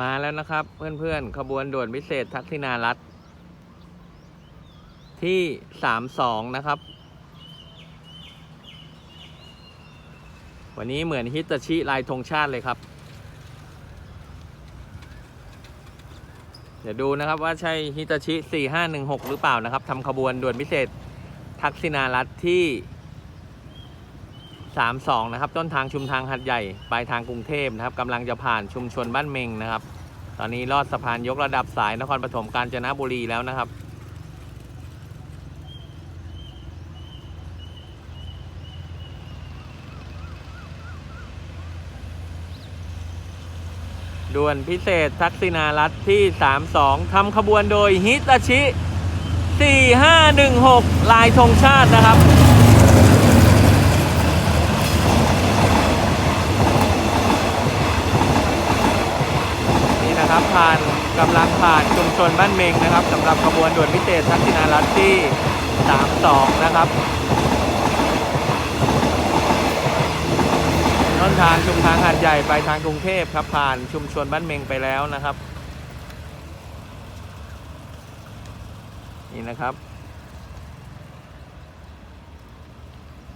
มาแล้วนะครับ เพื่อนๆ ขบวนด่วนพิเศษทักษิณารัฐที่สามสองนะครับ วันนี้เหมือนฮิตาชิลายธงชาติเลยครับ เดี๋ยวดูนะครับว่าใช่ฮิตาชิ 4516 หรือเปล่านะครับทำขบวนด่วนพิเศษทักษิณารัฐที่ 32 นะครับ ต้นทางชุมทางหัดใหญ่ปลายทางกรุงเทพนะครับกำลังจะผ่านชุมชนบ้านเมงนะครับ ตอนนี้ลอดสะพานยกระดับสายนครปฐมกาญจนบุรีแล้วนะครับด่วนพิเศษทักษิณารัฐที่ 32 ทำขบวนโดยฮิตาชิ 4516 ลายธงชาตินะครับ นะครับ ผ่านกำลังผ่านชุมชนบ้านเมงนะครับสำหรับขบวนด่วนพิเศษทักษิณารัฐที่ 32 นะครับ ต้นทางชุมทางหาดใหญ่ไปทางกรุงเทพครับ ผ่านชุมชนบ้านเมงไปแล้วนะครับ นี่นะครับ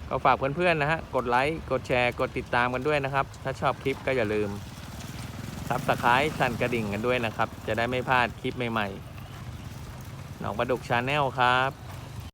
ก็ฝากเพื่อนๆนะฮะ กดไลค์ กดแชร์ กดติดตามกันด้วยนะครับ ถ้าชอบคลิปก็อย่าลืม ซับสไครต์สั่นกระดิ่งกันด้วยนะครับ จะได้ไม่พลาดคลิปใหม่ๆหนองประดุกชาแนลครับ